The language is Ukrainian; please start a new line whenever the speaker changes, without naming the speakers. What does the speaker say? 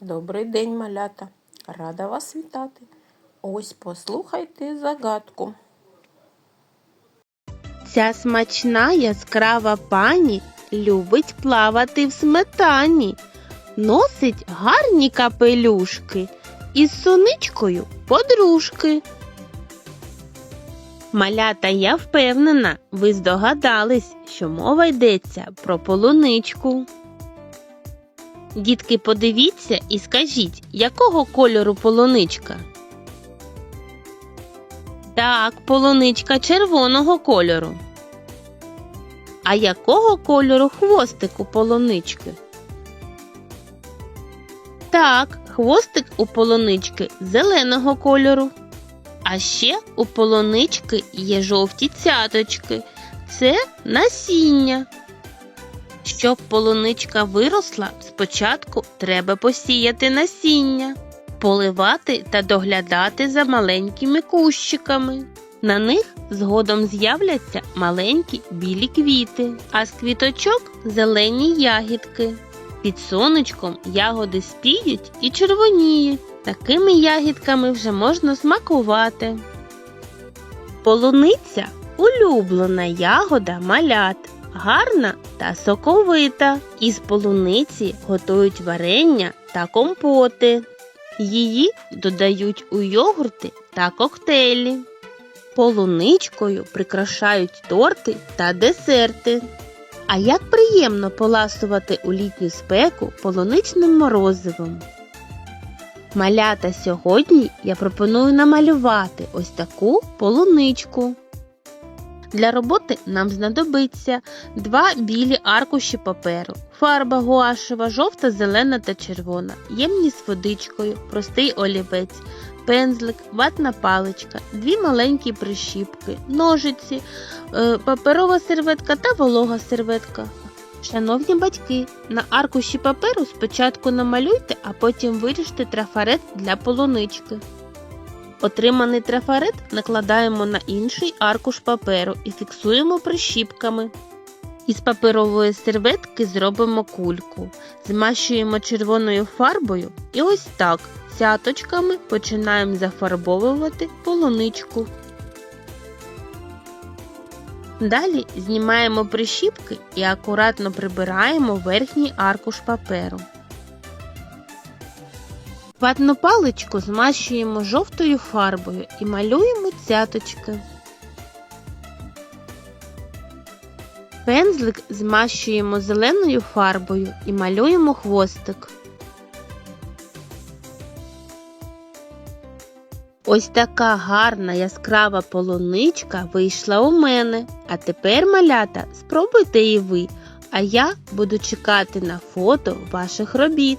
Добрий день, малята. Рада вас вітати. Ось послухайте загадку.
Ця смачна яскрава пані любить плавати в сметані, носить гарні капелюшки із соничкою подружки. Малята, я впевнена, ви здогадались, що мова йдеться про полуничку. Дітки, подивіться і скажіть, якого кольору полуничка? Так, полуничка червоного кольору. А якого кольору хвостик у полунички? Так, хвостик у полунички зеленого кольору. А ще у полунички є жовті цяточки. Це насіння. Щоб полуничка виросла, спочатку треба посіяти насіння, поливати та доглядати за маленькими кущиками. На них згодом з'являться маленькі білі квіти, а з квіточок зелені ягідки. Під сонечком ягоди спіють і червоніють. Такими ягідками вже можна смакувати. Полуниця улюблена ягода малят, гарна та соковита. Із полуниці готують варення та компоти. Її додають у йогурти та коктейлі. Полуничкою прикрашають торти та десерти. А як приємно поласувати у літню спеку полуничним морозивом. Малята сьогодні я пропоную намалювати ось таку полуничку. Для роботи нам знадобиться два білі аркуші паперу, фарба гуашева, жовта, зелена та червона, ємність з водичкою, простий олівець, пензлик, ватна паличка, дві маленькі прищіпки, ножиці, е, паперова серветка та волога серветка. Шановні батьки, на аркуші паперу спочатку намалюйте, а потім виріжте трафарет для полунички. Отриманий трафарет накладаємо на інший аркуш паперу і фіксуємо прищіпками. Із паперової серветки зробимо кульку, змащуємо червоною фарбою і ось так цяточками починаємо зафарбовувати полуничку. Далі знімаємо прищіпки і акуратно прибираємо верхній аркуш паперу. Ватну паличку змащуємо жовтою фарбою і малюємо цяточки. Пензлик змащуємо зеленою фарбою і малюємо хвостик. Ось така гарна яскрава полуничка вийшла у мене. А тепер, малята, спробуйте і ви, а я буду чекати на фото ваших робіт.